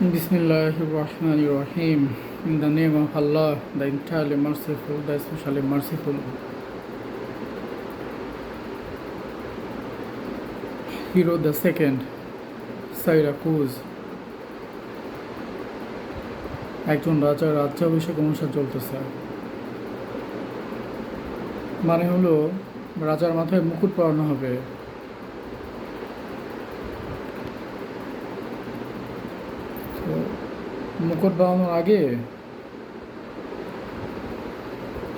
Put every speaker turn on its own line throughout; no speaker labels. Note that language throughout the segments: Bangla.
Bismillah ar-Rahman ar-Rahim. In the name of Allah, the entirely merciful, the especially merciful. Hero the second, সাইরাকুজ একজন রাজার রাজ্যাভিষেক অনুষ্ঠান চলতেছে মানে হলো রাজার মাথায় মুকুট পরানো হবে তো মুকুট বানানোর আগে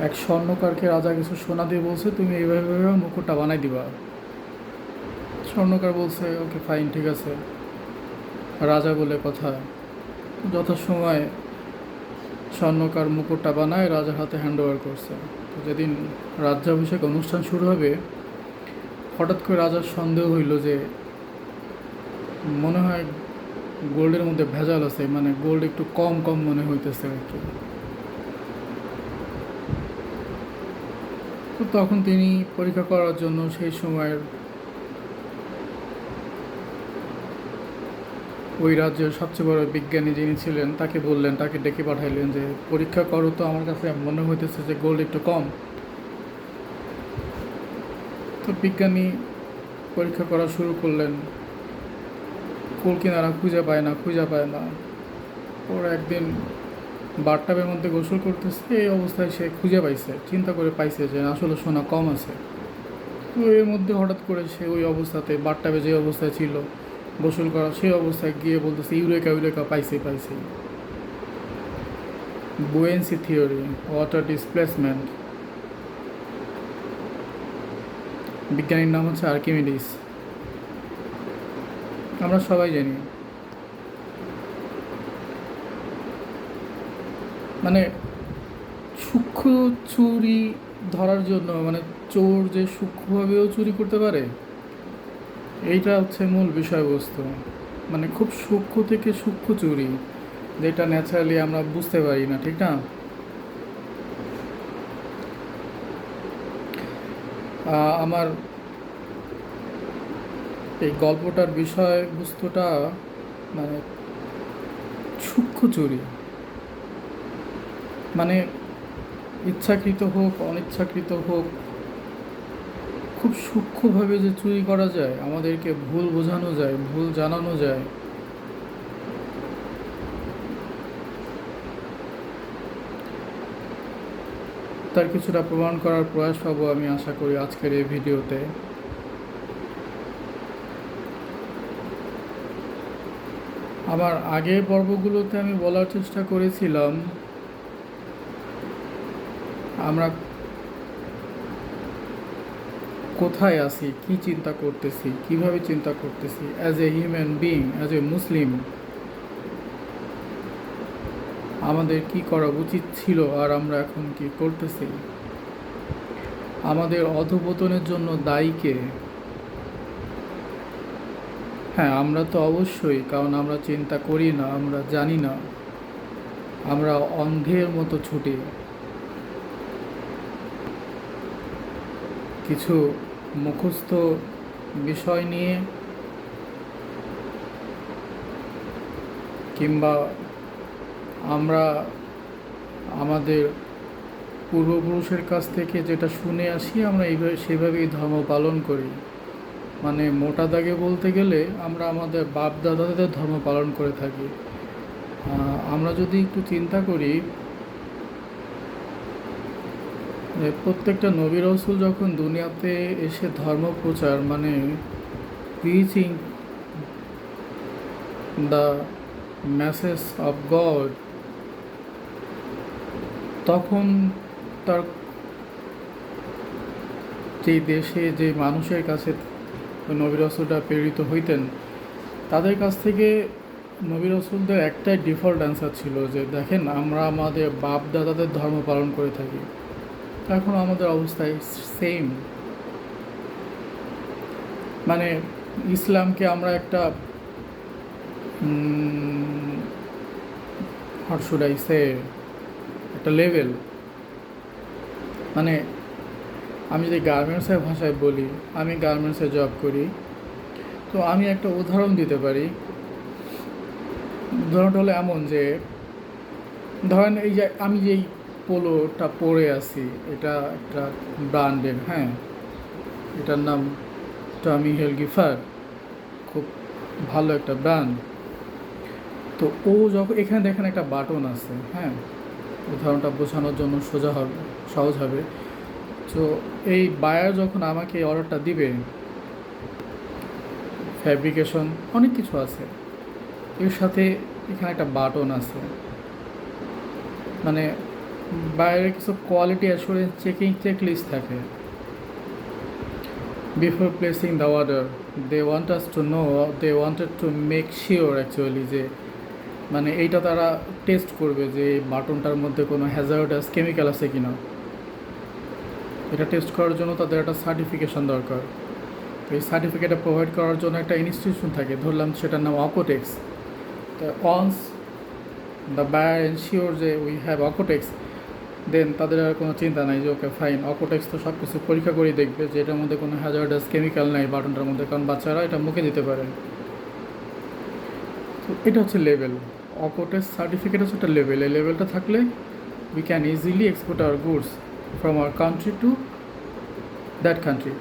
এক স্বর্ণকারকে রাজা কিছু সোনা দিয়ে বলছে, তুমি এইভাবে মুকুটটা বানাই দিবা। স্বর্ণকার বলছে, ওকে ফাইন ঠিক আছে। রাজা বলে, কথা। যথাসময় স্বর্ণকার মুকুটটা বানায়, রাজার হাতে হ্যান্ড ওভার করছে। তো যেদিন রাজ্যাভিষেক অনুষ্ঠান শুরু হবে, হঠাৎ করে রাজার সন্দেহ হইল যে মনে হয় গোল্ডের মধ্যে ভেজাল আছে মানে গোল্ড একটু কম কম মনে হইতেছে আর কি। তো তখন তিনি পরীক্ষা করার জন্য সেই সময়ের ওই রাজ্যের সবচেয়ে বড় বিজ্ঞানী যিনি ছিলেন, তাকে বললেন, তাকে ডেকে পাঠাইলেন যে, পরীক্ষা করো তো, আমার কাছে মনে হইতেছে যে গোল্ড একটু কম। তো বিজ্ঞানী পরীক্ষা করা শুরু করলেন। কুল কিনারা খুঁজে পায় না, খুঁজে পায় না। ওর একদিন বারটাবের মধ্যে গোসল করতেছে, এই অবস্থায় সে খুঁজে পাইছে, চিন্তা করে পাইছে যে আসলে সোনা কম আছে। তো এর মধ্যে হঠাৎ করে সে ওই অবস্থাতে বারটাবে যে অবস্থায় ছিল, গোসল করা সেই অবস্থায় গিয়ে বলতেছে, ইউরেকা ইউরেকা পাইছে পাইছে। বুয়েন্সি থিওরি ওয়াটার ডিসপ্লেসমেন্ট বিজ্ঞানীর নাম হচ্ছে আর্কিমিডিস। আমরা সবাই জানি। মানে সূক্ষ্ম চুরি ধরার জন্য মানে চোর যে সূক্ষ্মভাবেও চুরি করতে পারে, এইটা হচ্ছে মূল বিষয়বস্তু। মানে খুব সূক্ষ্ম থেকে সূক্ষ্ম চুরি, যেটা ন্যাচারালি আমরা বুঝতে পারি না, ঠিক না? আমার এই গল্পটার বিষয়বস্তুটা মানে সূক্ষ্ম চুরি মানে ইচ্ছাকৃত হোক, অনিচ্ছাকৃত হোক, খুব সূক্ষ্মভাবে যে চুরি করা যায়, আমাদেরকে ভুল বোঝানো যায়, ভুল জানানো যায়, তার কিছুটা প্রমাণ করার প্রয়াস পাবো আমি আশা করি আজকের এই ভিডিওতে। আমার আগের পর্বগুলোতে আমি বলার চেষ্টা করেছিলাম। আমরা কোথায় আছি? কি চিন্তা করতেছি? কীভাবে চিন্তা করতেছি? As a human being as a Muslim আমাদের কি করা উচিত ছিল আর আমরা এখন কি করতেছি? আমাদের অধপতনের জন্য দায়ী কে? হ্যাঁ আমরা তো অবশ্যই, কারণ আমরা চিন্তা করি না, আমরা জানি না। আমরা অন্ধের মতো ছুটি। কিছু মুখস্থ বিষয় নিয়ে কিংবা আমরা আমাদের পূর্বপুরুষের কাছ থেকে যেটা শুনে আসি, আমরা এইভাবে, সেভাবেই ধর্ম পালন করি। মানে মোটা দাগে বলতে গেলে আমরা আমাদের বাপ দাদাদের ধর্ম পালন করে থাকি। আমরা যদি একটু চিন্তা করি প্রত্যেকটা নবী রসুল যখন দুনিয়াতে এসে ধর্ম প্রচার মানে preaching the message of God তখন তার যে দেশে যে মানুষের কাছে রসুলটা প্রেরিত হইতেন। তাদের কাছ থেকে নবী রসুলদের একটাই ডিফল্ট অ্যান্সার ছিল যে, দেখেন, আমরা আমাদের বাপ দাদাদের ধর্ম পালন করে থাকি। এখন আমাদের অবস্থায় সেম মানে ইসলামকে আমরা একটা হট শুড আই সে একটা লেভেল মানে আমি যদি গার্মেন্টসের ভাষায় বলি, আমি গার্মেন্টসে জব করি, তো আমি একটা উদাহরণ দিতে পারি। উদাহরণটা হলো এমন যে, ধরেন এই যে আমি যেই পোলোটা পরে আছি, এটা একটা ব্র্যান্ডের হ্যাঁ? এটার নাম টমি হেলগিফার খুব ভালো একটা ব্র্যান্ড তো ও যখন, এখানে দেখেন একটা বাটন আছে হ্যাঁ? উদাহরণটা বোঝানোর জন্য সোজা হবে, সহজ হবে। তো এই বায়ার যখন আমাকে এই অর্ডারটা দিবে ফ্যাব্রিকেশন অনেক কিছু আছে। এর সাথে এখানে একটা বাটন আছে। মানে বাইরে কিছু quality assurance checking check list থাকে। Before placing the order they want us to know they wanted to make sure actually যে মানে এইটা তারা টেস্ট করবে যে বাটনটার মধ্যে কোনো হ্যাজার্ডাস কেমিক্যাল আছে কি না এটা টেস্ট করার জন্য তাদের একটা সার্টিফিকেশন দরকার। এই সার্টিফিকেটটা প্রোভাইড করার জন্য একটা ইনস্টিটিউশন থাকে, ধরলাম সেটার নাম অকোটেক্স তো অনস দ্য বায়ার এনশিওর যে উই হ্যাভ অকোটেক্স দেন তাদের আর কোনো চিন্তা নাই যে ওকে ফাইন অকোটেক্স তো সব কিছু পরীক্ষা করেই দেখবে যে এটার মধ্যে কোনো হ্যাজার্ডাস কেমিক্যাল নাই বাটনটার মধ্যে, কারণ বাচ্চারা এটা মুখে দিতে পারে। তো এটা হচ্ছে লেভেল অকোটেক্স সার্টিফিকেট হচ্ছে একটা লেভেল এই লেভেলটা থাকলে we can easily export our goods from our country to that country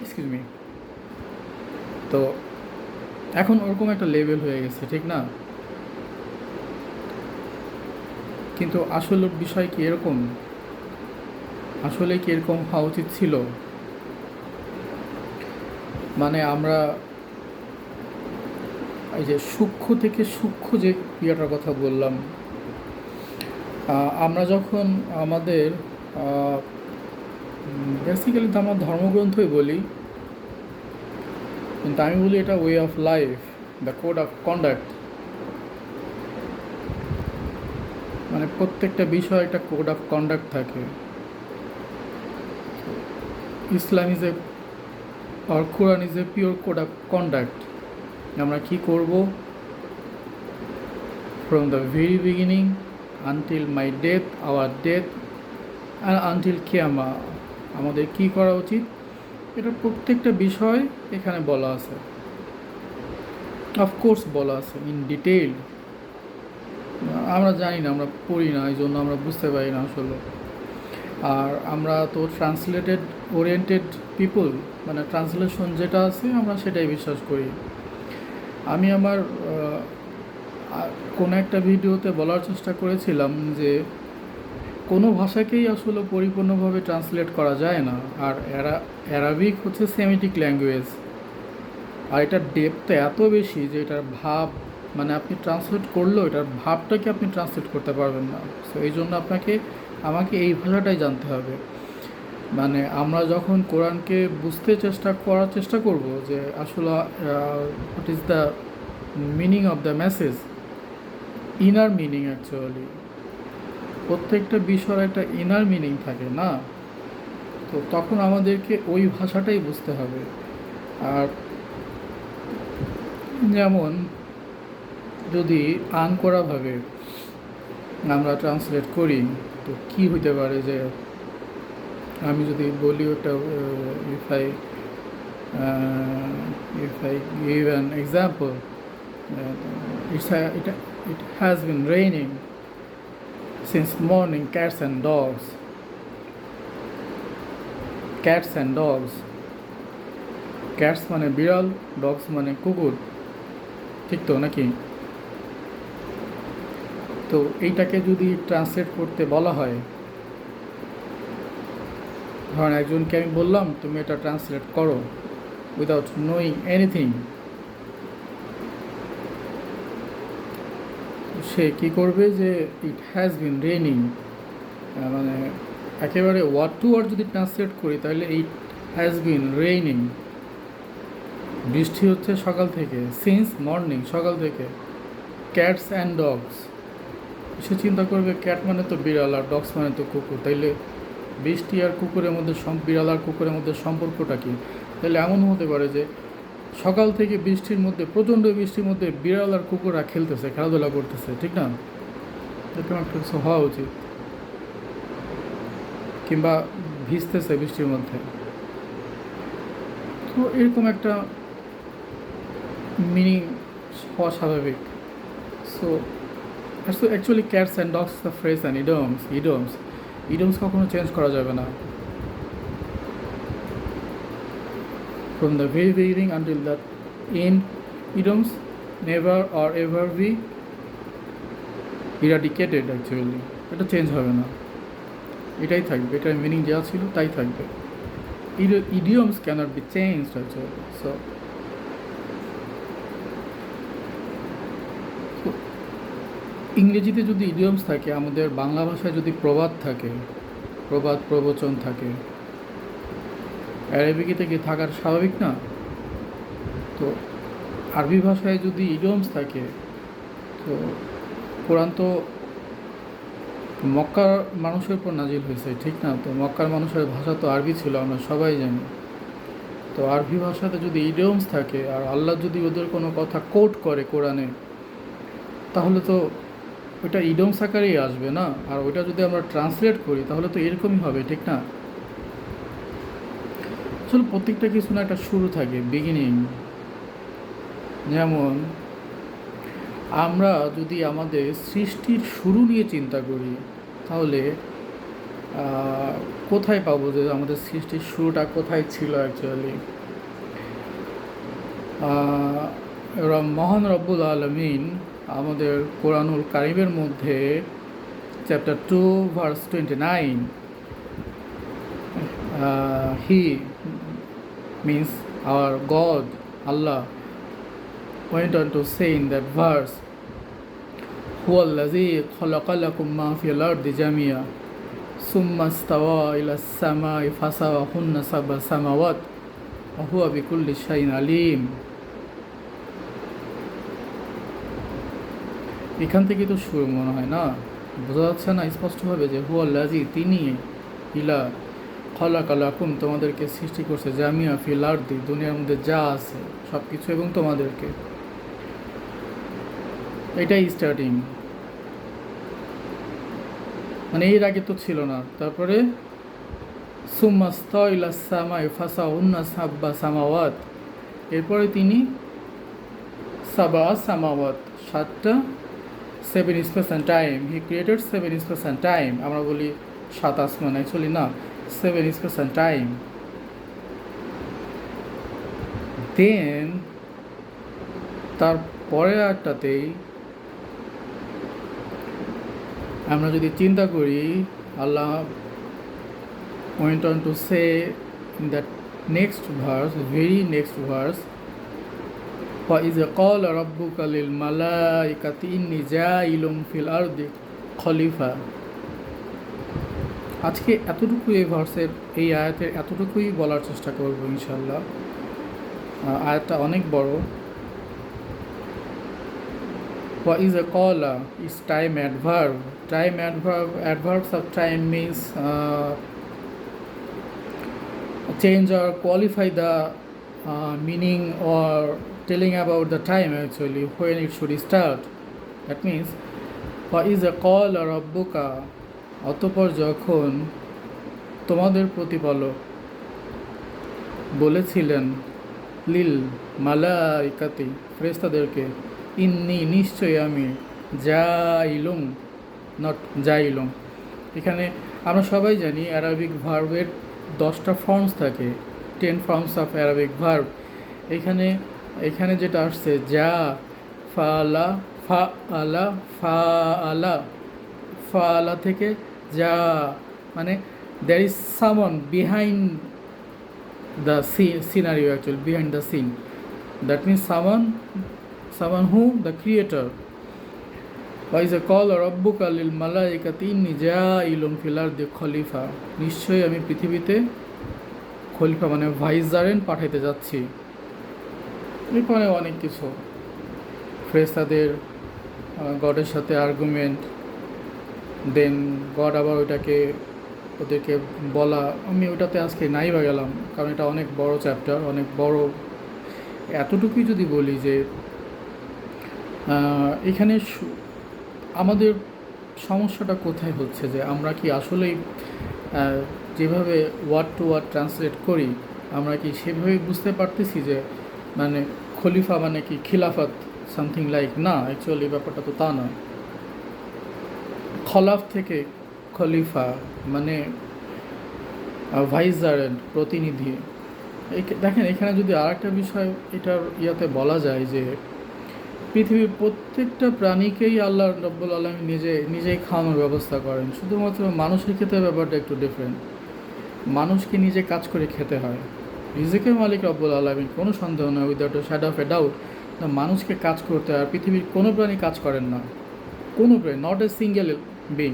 excuse me তো এখন ওরকম একটা লেভেল হয়ে গেছে, ঠিক না? কিন্তু আসল বিষয় কি এরকম? আসলে কি এরকম হওয়া উচিত ছিল? মানে আমরা এই যে সূক্ষ্ম থেকে সূক্ষ্ম যে ক্রিয়াটার কথা বললাম আমরা যখন আমাদের বেসিক্যালি তো আমার ধর্মগ্রন্থই বলি। কিন্তু আমি বলি এটা way of life the code of conduct মানে প্রত্যেকটা বিষয় একটা কোড অফ কন্ডাক্ট থাকে। ইসলাম is a R Quran is a pure code of conduct আমরা কি করব? From the very beginning until my death our death R until কেয়ামা, আমাদের কি করা উচিত? এটা প্রত্যেকটা বিষয় এখানে বলা আছে। অফকোর্স বলা আছে ইন ডিটেইল আমরা জানি না, আমরা পড়ি না এই জন্য আমরা বুঝতে পারি না আসলে। আর আমরা তো ট্রান্সলেটেড ওরিয়েন্টেড পিপল মানে ট্রান্সলেশন যেটা আছে, আমরা সেটাই বিশ্বাস করি। আমি আমার কোনো একটা ভিডিওতে বলার চেষ্টা করেছিলাম যে কোনো ভাষাকেই আসলে পরিপূর্ণভাবে ট্রান্সলেট করা যায় না। আর অ্যারা অ্যারাবিক হচ্ছে সেমিটিক ল্যাঙ্গুয়েজ আর এটার ডেপথ এত বেশি যে এটার ভাব মানে আপনি ট্রান্সলেট করলেও এটার ভাবটাকে আপনি ট্রান্সলেট করতে পারবেন না। সো এই জন্য আপনাকে, আমাকে এই ভাষাটাই জানতে হবে। মানে আমরা যখন কোরআনকে বুঝতে চেষ্টা করার চেষ্টা করব যে আসলে what is the meaning of the message inner meaning actually প্রত্যেকটা বিষয়ের একটা ইনার মিনিং থাকে, না? তো তখন আমাদেরকে ওই ভাষাটাই বুঝতে হবে। আর যেমন যদি আন করাভাবে আমরা ট্রান্সলেট করি, তো কি হইতে পারে যে আমি যদি বলি ওটা if I if I give an example it's it it has been raining since morning cats and dogs cats and dogs cats মানে বিড়াল ডগস মানে কুকুর। ঠিক তো নাকি? তো এইটাকে যদি ট্রান্সলেট করতে বলা হয়, ধরেন একজনকে আমি বললাম, তুমি এটা ট্রান্সলেট করো উইদাউট নোয়িং এনিথিং সে কি করবে যে ইট হ্যাজ বিন রেনিং মানে একেবারে ওয়ার্ড টু ওয়ার্ড যদি ট্রান্সলেট করি, তাহলে ইট হ্যাজ বিন রেইনিং বৃষ্টি হচ্ছে সকাল থেকে সিন্স মর্নিং সকাল থেকে। ক্যাটস অ্যান্ড ডগস সে চিন্তা করবে ক্যাট মানে তো বিড়াল আর ডগস মানে তো কুকুর। তাইলে বৃষ্টি আর কুকুরের মধ্যে বিড়াল আর কুকুরের মধ্যে সম্পর্কটা কী? তাহলে এমন হতে পারে যে সকাল থেকে বৃষ্টির মধ্যে, প্রচণ্ড বৃষ্টির মধ্যে বিড়াল আর কুকুররা খেলতেছে, খেলাধুলা করতেছে, ঠিক না? এরকম একটা কিছু হওয়া উচিত। কিংবা ভিজতেছে বৃষ্টির মধ্যে। তো এরকম একটা মিনিং হওয়া স্বাভাবিক। So actually cats and dogs the phrase and idioms idioms idioms কখনো চেঞ্জ করা যাবে না। From the very beginning until the end idioms never or ever be eradicated, actually. এটা চেঞ্জ হবে না। এটাই থাকবে। এটার মিনিং যা ছিল তাই থাকবে। Idioms cannot be change actually so ইংরেজিতে যদি ইডিয়মস থাকে, আমাদের বাংলা ভাষায় যদি প্রবাদ থাকে, প্রবাদ, প্রবচন থাকে অ্যারাবিকিতে কি থাকার স্বাভাবিক না? তো আরবি ভাষায় যদি ইডিয়মস থাকে, তো কোরআন তো মক্কার মানুষের উপর নাজিল হয়েছে, ঠিক না? তো মক্কার মানুষের ভাষা তো আরবি ছিল, আমরা সবাই জানি। তো আরবি ভাষাতে যদি ইডিয়মস থাকে, আর আল্লাহ যদি ওদের কোনো কথা কোট করে কোরআনে, তাহলে তো ওইটা ইডমস আকারেই আসবে না? আর ওইটা যদি আমরা ট্রান্সলেট করি, তাহলে তো এরকমই হবে, ঠিক না? আসলে প্রত্যেকটা কিছু না একটা শুরু থাকে বিগিনিং যেমন, আমরা যদি আমাদের সৃষ্টির শুরু নিয়ে চিন্তা করি, তাহলে কোথায় পাবো যে আমাদের সৃষ্টির শুরুটা কোথায় ছিল অ্যাকচুয়ালি মহান রব্বুল আলমিন আমাদের কোরআনুল কারিমের মধ্যে chapter two verse twenty nine he means our God, Allah, went on to say in that verse, هو الذي خلق لكم ما في الأرض جميعا ثم استوى إلى السماء فسواهن سبع سماوات وهو بكل شيء عليم এখান থেকে তো শুরু মনে হয় না বোঝা যাচ্ছে না স্পষ্টভাবে যে হুয়া লাজি তিনি ইলা খলা কালাকুম তোমাদেরকে সৃষ্টি করছে জামিয়া ফিল আর্দি, দুনিয়ার মধ্যে যা আছে সব কিছু এবং তোমাদেরকে। এটাই স্টার্টিং। মানে এর আগে তো ছিল না। তারপরে সামাই ফাসা উন্না সাব্বা সামাওয়াত। এরপরে তিনি সাবা সামাওয়াত, সাতটা seven space and time he created seven space and time আমরা বলি সাত আসমান অ্যাকচুয়ালি না। seven space and time then তার পরের একটাতেই আমরা যদি চিন্তা করি আল্লাহ went on to say in that next verse, very next verse, وَإِذْ قَالَ رَبُّكَ لِلْمَلَائِكَةِ إِنِّي جَاعِلٌ فِي الْأَرْضِ খলিফা আজকে এতটুকু এই ভার্সের এই আয়াতের এতটুকুই বলার চেষ্টা করব ইনশাল্লাহ আয়াতটা অনেক বড়। What is a call is time adverb. Time adverb adverbs of time means change R qualify the meaning or telling about the time actually, when it should start. That means what is a call আর অব্বুকা অতপর যখন তোমাদের প্রতিপালক বলেছিলেন, লিল মালাইকাতি ফ্রেস্তাদেরকে ইন্নি নিশ্চয়ই আমি যাইলুম নট যাইলুম এখানে আমরা সবাই জানি অ্যারাবিক ভার্বের দশটা ফর্মস থাকে ten forms of Arabic verb এখানে এখানে যেটা আসছে, যা ফালা ফা আলা ফা আলা ফা আলা থেকে যা মানে there is someone behind the scene, scenario actually behind the scene. That means someone who the creator. Wise a call রব্বুকা লিল মালাইকাতি ইন্নি জাইলুন ফিল আরদি খলিফা নিশ্চয়ই আমি পৃথিবীতে খলিফা মানে ভাইজারেন পাঠাইতে যাচ্ছি। এরপরে অনেক কিছু। ফ্রেস্তাদের গডের সাথে আর্গুমেন্ট দেন গড আবার ওইটাকে ওদেরকে বলা, আমি ওটাতে আজকে নাই বা গেলাম, কারণ এটা অনেক বড় চ্যাপ্টার অনেক বড়। এতটুকুই যদি বলি যে এখানে আমাদের সমস্যাটা কোথায় হচ্ছে যে, আমরা কি আসলেই যেভাবে ওয়ার্ড টু ওয়ার্ড ট্রান্সলেট করি, আমরা কি সেভাবেই বুঝতে পারতেছি যে মানে খলিফা মানে কি খিলাফত সামথিং লাইক না অ্যাকচুয়ালি ব্যাপারটা তো তা না খলাফ থেকে খলিফা মানে ভাইজারেন্ট প্রতিনিধি। দেখেন, এখানে যদি আর একটা বিষয় এটার ইয়াতে বলা যায় যে, পৃথিবীর প্রত্যেকটা প্রাণীকেই আল্লাহ রব্বুল আলমী নিজে, নিজেই খাওয়ানোর ব্যবস্থা করেন। শুধুমাত্র মানুষের ক্ষেত্রে ব্যাপারটা একটু ডিফারেন্ট মানুষকে নিজে কাজ করে খেতে হয়। রিজিকের মালিক রব্বুল আলমী কোনো সন্দেহ নয় without shadow of a doubt মানুষকে কাজ করতে হয়। পৃথিবীর কোনো প্রাণী কাজ করেন না। কোনো প্রাণী নট এ সিঙ্গেল বিং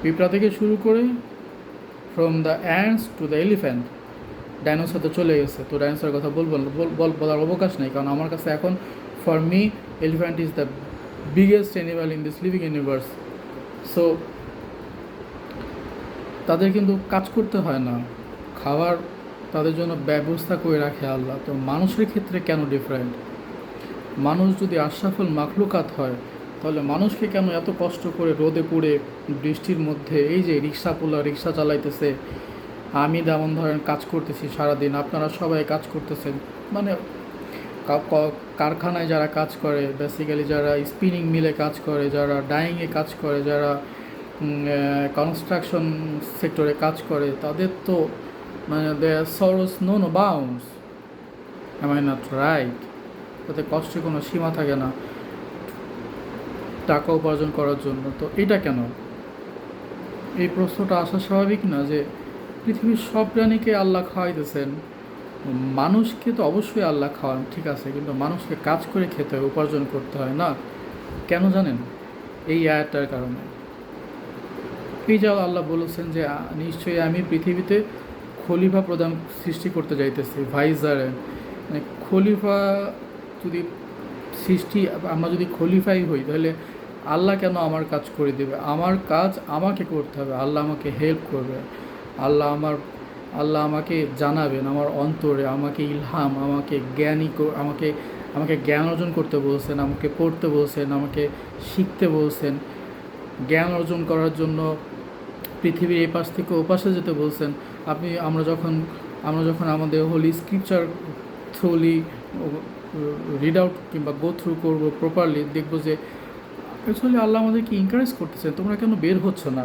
পিঁপড়া থেকে শুরু করে from the ants to the elephant dinosaur তো চলে গেছে। তো ডাইনোসরের কথা বলব বলার অবকাশ নেই। কারণ আমার কাছে এখন for me elephant is the biggest animal in this living universe so তাদের কিন্তু কাজ করতে হয় না। খাবার তাদের জন্য ব্যবস্থা করে রাখে আল্লাহ। তো মানুষের ক্ষেত্রে কেন ডিফারেন্ট মানুষ যদি আশরাফুল মাখলুকাত হয় তাহলে মানুষকে কেন এত কষ্ট করে রোদে পুড়ে বৃষ্টির মধ্যে এই যে রিক্সা পোলা রিক্সা চালাইতেছে? আমি যেমন ধরেন কাজ করতেছি সারাদিন, আপনারা সবাই কাজ করতেছেন। মানে কারখানায় যারা কাজ করে বেসিক্যালি যারা স্পিনিং মিলে কাজ করে, যারা ডাইংয়ে কাজ করে, যারা কনস্ট্রাকশন সেক্টরে কাজ করে, তাদের তো মানে দে সরস no no bounce I not right তাতে কষ্টের কোনো সীমা থাকে না। টাকা উপার্জন করার জন্য। তো এটা কেন? এই প্রশ্নটা আসা স্বাভাবিক না যে পৃথিবীর সব প্রাণীকে আল্লাহ খাওয়াইতেছেন। মানুষকে তো অবশ্যই আল্লাহ খাওয়ান, ঠিক আছে, কিন্তু মানুষকে কাজ করে খেতে হয়, উপার্জন করতে হয় না। কেন জানেন? এই আয়াতটার কারণে। এই যা আল্লাহ বলেছেন যে নিশ্চয়ই আমি পৃথিবীতে খলিফা প্রদান সৃষ্টি করতে যাইতেছি, ভাইজারে। মানে খলিফা যদি সৃষ্টি, আমরা যদি খলিফাই হই, তাহলে আল্লাহ কেন আমার কাজ করে দেবে? আমার কাজ আমাকে করতে হবে। আল্লাহ আমাকে হেল্প করবে। আল্লাহ আমার, আল্লাহ আমাকে জানাবেন আমার অন্তরে, আমাকে ইলহাম, আমাকে জ্ঞানী আমাকে আমাকে জ্ঞান অর্জন করতে বলছেন, আমাকে পড়তে বলছেন, আমাকে শিখতে বলছেন। জ্ঞান অর্জন করার জন্য পৃথিবীর এই পাশ থেকে ওপাশে যেতে বলছেন। আপনি, আমরা যখন আমরা যখন আমাদের holy scripture thoroughly read out কিংবা গো থ্রু করব প্রপারলি দেখব যে অ্যাকচুয়ালি আল্লাহ আমাদেরকে ইনকারেজ করতেছে তোমরা কেন বের হচ্ছ না?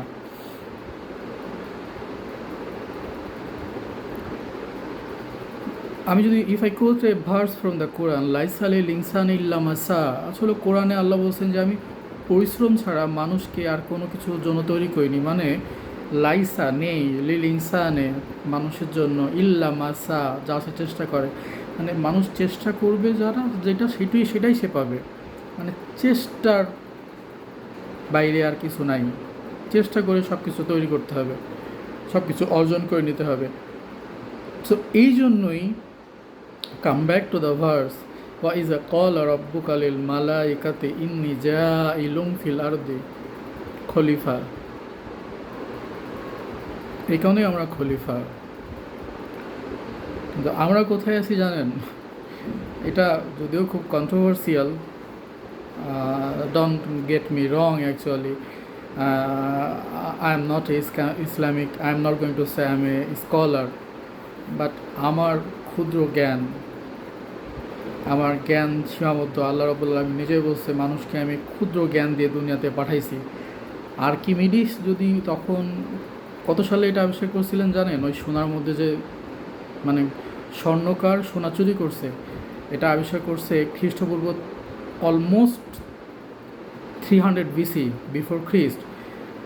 আমি যদি if I quote a verse from the Quran লাইসালে লিংসান ইল্লামাসা আসলে কোরআনে আল্লাহ বলছেন যে, আমি পরিশ্রম ছাড়া মানুষকে আর কোনো কিছুর জন্য তৈরি করিনি। মানে লাইসা নেই লিল ইনসানে মানুষের জন্য, ইল্লা মাসা, যা সে চেষ্টা করে। মানে মানুষ চেষ্টা করবে যারা, যেটা সেটাই সেটাই সে পাবে। মানে চেষ্টার বাইরে আর কিছু নাই। চেষ্টা করে সব কিছু তৈরি করতে হবে। সব কিছু অর্জন করে নিতে হবে। সো এই জন্যই come back to the verse ওয়া ইজ আ কল রব্বুকালিল মালাইকাতে ইন্নি জা ইলুম ফিল আরদি খলিফা এই কারণেই আমরা খলিফা। কিন্তু আমরা কোথায় আছি জানেন? এটা যদিও খুব controversial don't get me wrong actually I am not Islamic I am not going to say I am a scholar but আমার ক্ষুদ্র জ্ঞান, আমার জ্ঞান সীমাবদ্ধ, আল্লাহ রবুল্লা আমি নিজেই বলছে, মানুষকে আমি ক্ষুদ্র জ্ঞান দিয়ে দুনিয়াতে পাঠাইছি। আর্কিমিডিস যদি তখন, কত সালে এটা আবিষ্কার করছিলেন জানেন? ওই সোনার মধ্যে যে মানে স্বর্ণকার সোনা চুরি করছে, এটা আবিষ্কার করছে খ্রিস্টপূর্ব almost three hundred BC before Christ.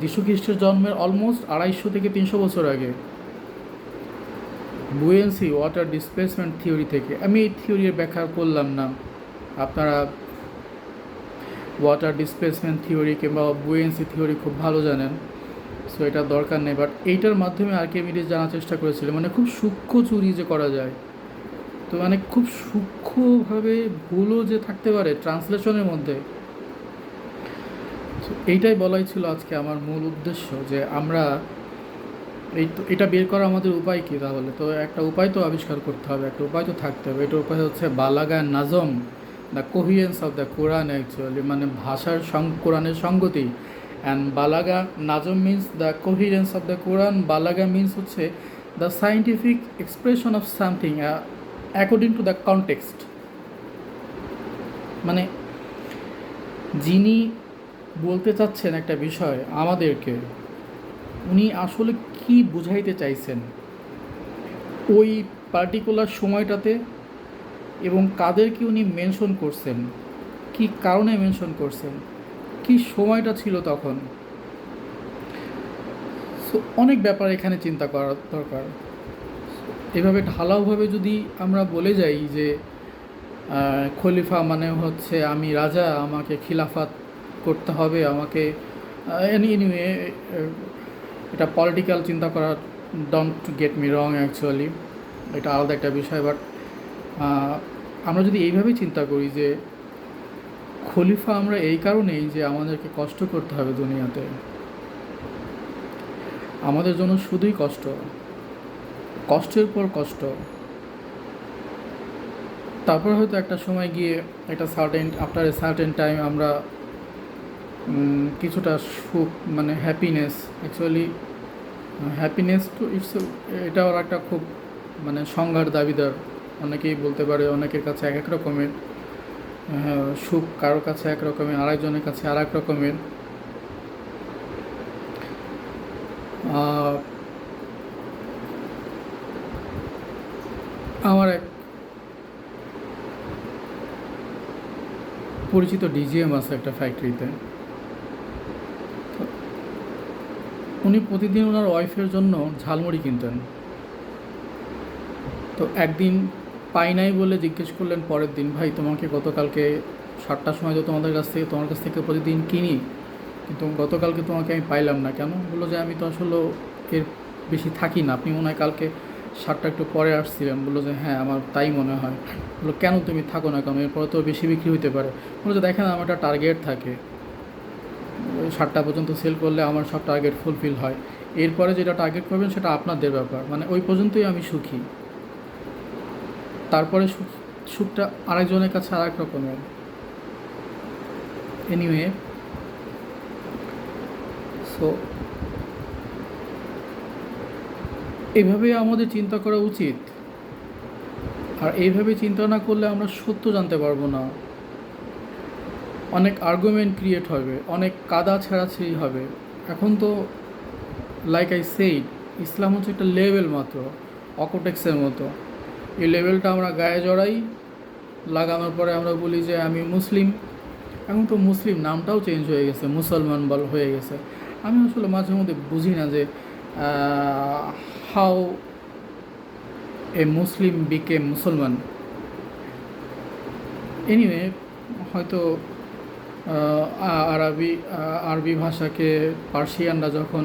যীশু খ্রিস্টের জন্মের অলমোস্ট আড়াইশো থেকে তিনশো বছর আগে। বুয়েন্সি ওয়াটার ডিসপ্লেসমেন্ট থিওরি থেকে। আমি এই থিওরির ব্যাখ্যা করলাম না। আপনারা ওয়াটার ডিসপ্লেসমেন্ট থিওরি কিংবা বুয়েন্সি থিওরি খুব ভালো জানেন, সো এটা দরকার নেই। বাট এইটার মাধ্যমে আর আর্কিমিডিস জানার চেষ্টা করেছিল মানে খুব সূক্ষ্ম চুরি যে করা যায়। তো মানে খুব সূক্ষ্মভাবে ভুলও যে থাকতে পারে ট্রান্সলেশনের মধ্যে। এইটাই বলাই ছিল আজকে আমার মূল উদ্দেশ্য যে আমরা এই তো, এটা বের করা আমাদের উপায় কী তাহলে? তো একটা উপায় তো আবিষ্কার করতে হবে, একটা উপায় তো থাকতে হবে। এটা উপায় হচ্ছে বালাগা নাজম the coherence of the Quran actually মানে ভাষার সং, কোরআনের সঙ্গতি। অ্যান্ড বালাগা নাজম means the coherence of the Quran বালাগা means হচ্ছে the scientific expression of something according to the context মানে যিনি বলতে চাচ্ছেন একটা বিষয় আমাদেরকে, উনি আসলে কি বুঝাইতে চাইছেন? ওই পার্টিকুলার সময়টাতে এবং কাদেরকে উনি মেনশন করছেন? কি কারণে মেনশন করছেন? কি সময়টা ছিল তখন? সো অনেক ব্যাপার এখানে চিন্তা করার দরকার। এভাবে ঢালাওভাবে যদি আমরা বলে যাই যে খলিফা মানে হচ্ছে আমি রাজা, আমাকে খিলাফাত করতে হবে, আমাকে এনিওয়ে এটা পলিটিক্যাল চিন্তা করা don't get me wrong actually এটা আলাদা একটা বিষয় বাট আমরা যদি এইভাবেই চিন্তা করি যে, খলিফা আমরা এই কারণেই যে আমাদেরকে কষ্ট করতে হবে দুনিয়াতে, আমাদের জন্য শুধুই কষ্ট। কষ্টের পর কষ্ট। তারপর হয়তো একটা সময় গিয়ে একটা certain after a certain time আমরা কিছুটা সুখ মানে হ্যাপিনেস অ্যাকচুয়ালি হ্যাপিনেস তো ইটস এটাও একটা খুব মানে সংজ্ঞার দাবিদার। অনেকেই বলতে পারে অনেকের কাছে এক এক রকমের হ্যাঁ, সুখ কারোর কাছে এক রকমের আরেকজনের কাছে আর এক রকমের আহ, আমার এক পরিচিত ডিজিএম আছে একটা ফ্যাক্টরিতে উনি প্রতিদিন ওনার ওয়াইফের জন্য ঝালমুড়ি কিনতেন। তো একদিন পাই নাই বলে জিজ্ঞেস করলেন, পরের দিন ভাই, তোমাকে গতকালকে সাতটার সময় তো তোমাদের কাছ থেকে, তোমার কাছ থেকে প্রতিদিন কিনি, কিন্তু গতকালকে তোমাকে আমি পাইলাম না কেন? বলল যে, আমি তো আসলে এর বেশি থাকি না। আপনি মনে হয় কালকে সাতটা একটু পরে আসছিলেন বলল যে হ্যাঁ আমার তাই মনে হয়। বলল, কেন তুমি থাকো না কেন? এরপরে তো বেশি বিক্রি হতে পারে। বলল যে, দেখেন, আমার একটা টার্গেট থাকে। সাতটা পর্যন্ত সেল করলে আমার সব টার্গেট ফুলফিল হয়। এরপরে যেটা টার্গেট করবেন, সেটা আপনাদের ব্যাপার। মানে ওই পর্যন্তই আমি সুখী। তারপরে সুখ- সুখটা আরেকজনের কাছে আরেক রকমের। এনিওয়ে সো এভাবে আমাদের চিন্তা করা উচিত। আর এইভাবে চিন্তা না করলে আমরা সত্য জানতে পারব না। অনেক আর্গুমেন্ট ক্রিয়েট হবে, অনেক কাদা ছেঁড়াছেড়ি হবে। এখন তো লাইক আই সেইড ইসলাম হচ্ছে একটা লেভেল মাত্র অকোটেক্সের মতো। এই লেভেলটা আমরা গায়ে জড়াই, লাগানোর পরে আমরা বলি যে আমি মুসলিম। এখন তো মুসলিম নামটাও চেঞ্জ হয়ে গেছে, মুসলমান বল হয়ে গেছে। আমি আসলে মাঝে মধ্যে বুঝি না যে হাউ এ মুসলিম বিকে মুসলমান? এনিওয়ে হয়তো আরবি আরবি ভাষাকে পার্সিয়ানরা যখন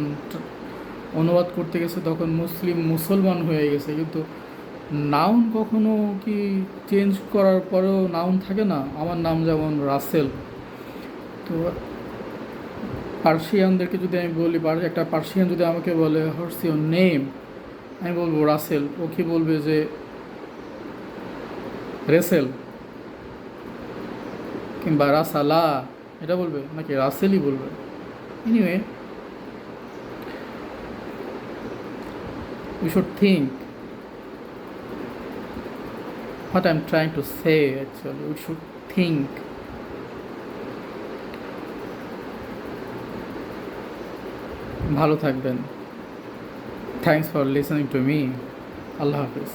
অনুবাদ করতে গেছে, তখন মুসলিম মুসলমান হয়ে গেছে। কিন্তু নাউন কখনো কি চেঞ্জ করার পরেও নাউন থাকে না? আমার নাম যেমন রাসেল। তো পার্সিয়ানদেরকে যদি আমি বলি একটা পার্সিয়ান যদি আমাকে বলে হর্স ইউর নেম আমি বলব রাসেল। ও কি বলবে যে, রেসেল? কিংবা রাসালা? এটা বলবে? নাকি রাসেলই বলবে? Anyway we should think what I am trying to say actually we should think ভালো থাকবেন। Thanks for listening to me Allah Hafiz